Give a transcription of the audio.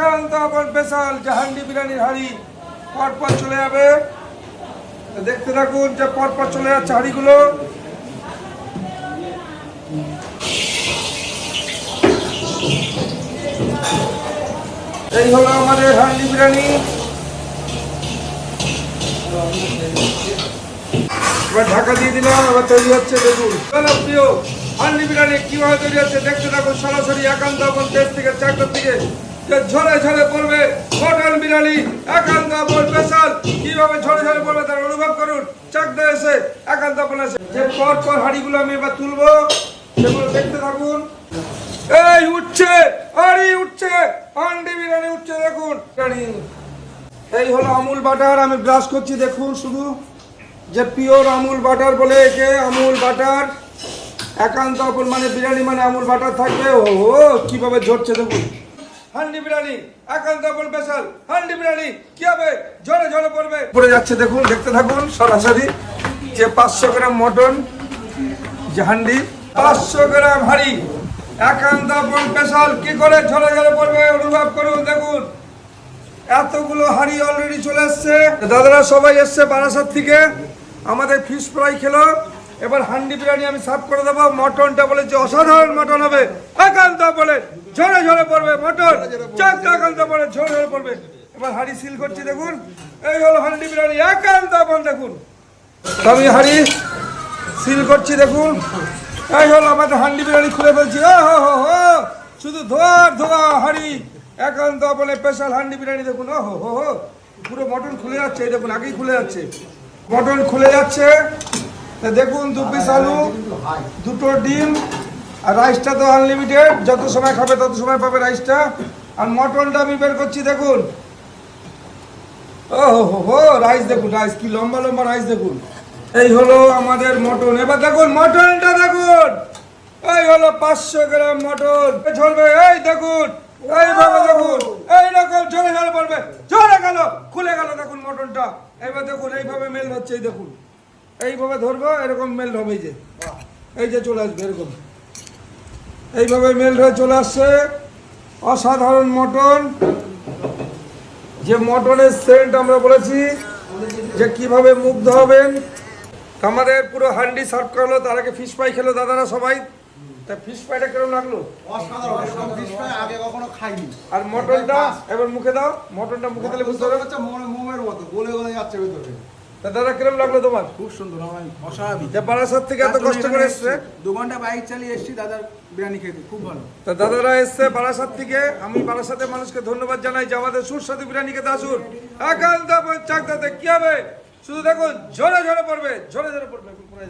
একান্ত আপন স্পেশাল জাহান্ডি বিরিয়ানির হাড়ি পরপর চলে যাবে। দেখতে থাকুন যে পরপর চলে যাচ্ছে হাড়িগুলো। এই হলো আমাদের হান্ডি বিরিয়ানি এবার ঢাকা দিয়ে দিলাম, এবার তৈরি হচ্ছে দেখুন প্রিয় হান্ডি বিরিয়ানি কীভাবে তৈরি হচ্ছে? দেখতে থাকুন সরাসরি একান্ত দেশ থেকে চারটার থেকে। যে ঝরে ঝরে পড়বে মটন বিরিয়ানি, একান্ত আপন স্পেশাল কীভাবে ঝরে ঝরে পড়বে তার অনুভব করুন। চাকদা এসে একান্ত এসে যে পর পর হাড়িগুলো আমি এবার তুলবো, সেগুলো দেখতে থাকুন। এই উঠছে, আরে উঠছে হান্ডি বিরিয়ানি উঠছে, দেখুন। এই হলো আমুল বাটার, আমি ব্রাশ করছি, দেখুন শুধু। যে পিওর আমুল বাটার বলে একে আমুল বাটার। একান্ত আপন মানে বিরিয়ানি মানে আমুল বাটার থাকবে। ও কীভাবে ঝরছে দেখুন। হান্ডি বিরিয়ানি একান্ত স্পেশাল হান্ডি বিরিয়ানি, কি হবে? ঝরে ঝরে পড়বে। পড়ে যাচ্ছে, দেখুন, দেখতে থাকুন সরাসরি যে পাঁচশো গ্রাম মটন, যে হান্ডি, পাঁচশো গ্রাম হাড়ি একান্ত স্পেশাল কি করে ঝরে ঝরে পড়বে অনুভব করুন, দেখুন। এতগুলো হাড়ি অলরেডি চলে এসছে। দাদারা সবাই এসছে বারাসাত থেকে। আমাদের ফিশ ফ্রাই খেলো। এবার হান্ডি বিরিয়ানি আমি সার্ভ করে দেবো। মটনটা বলে যে অসাধারণ মটন হবে। একান্ত বলে ঝরে ঝরে পড়বে মটন। চারটা একান্ত বলে ঝরে ঝরে পড়বে। এবার হাড়ি সিল করছি, দেখুন। এই হলো হান্ডি বিরিয়ানি। একান্ত আপন দেখুন। আমি হাড়ি সিল করছি, দেখুন। এই হলো আমাদের হান্ডি বিরিয়ানি খুলে ফেলছি। ও হো হো হো। শুধু ধোয়ার ধোয়া, হাড়ি। একান্ত বলে স্পেশাল হান্ডি বিরিয়ানি, দেখুন। ও হো হো। পুরো মটন খুলে যাচ্ছে, এই দেখুন, আগেই খুলে যাচ্ছে। মটন খুলে যাচ্ছে। দেখুন, দু পিস আলু, দুটো ডিম আর রাইসটা তো আনলিমিটেড যত সময় খাবে, তত সময় পাবে রাইসটা আর মটনটা আমি বের করছি, দেখুন। ও হো হো রাইস দেখুন রাইস কি লম্বা লম্বা রাইস দেখুন। এই হলো আমাদের মটন। এবার দেখুন, মটনটা দেখুন। এই হলো পাঁচশো গ্রাম মটন। চলবে এই দেখুন এইভাবে দেখুন এইরকম ঝরে ঝরে পড়বে ঝরে গেল, খুলে গেল দেখুন মটনটা। এইবার দেখুন, এইভাবে মেল হচ্ছে, এই দেখুন। এইভাবে ধরবো এরকম মেল হবে এই যে। এই যে চলে আসবে এরকম। এইভাবে মেল হয়ে চলে আসছে। অসাধারণ মটন। যে মটনের সেন্ট আমরা বলেছি যে কীভাবে মুগ্ধ হবেন। আমাদের পুরো হান্ডি সার্ভ করল তার আগে ফিশ ফ্রাই খেলো দাদারা সবাই। তা ফিশ ফ্রাইটা কেমন লাগল? আর মটনটা এবার মুখে দাও। মটনটা মুখে দিলে বুঝতে পারবে। মোমের মতো গলে গলে যাচ্ছে ভেতরে। তা দাদা কিরম লাগল তোমার? খুব সুন্দর আমার অস্বাভাবিক। বারাসাত থেকে এত কষ্ট করে এসছে। দু ঘণ্টা বাইক চালিয়ে এসেছি দাদার বিরিয়ানি খেতে খুব ভালো। তা দাদারা এসছে বারাসাত থেকে। আমি বারাসাতের মানুষকে ধন্যবাদ জানাই যে আমাদের সুস্বাদু বিরিয়ানি খেতে আসুন। একান্ত চাকদাতে কি হবে? শুধু দেখুন ঝরে ঝরে পড়বে ঝরে ঝরে পড়বে।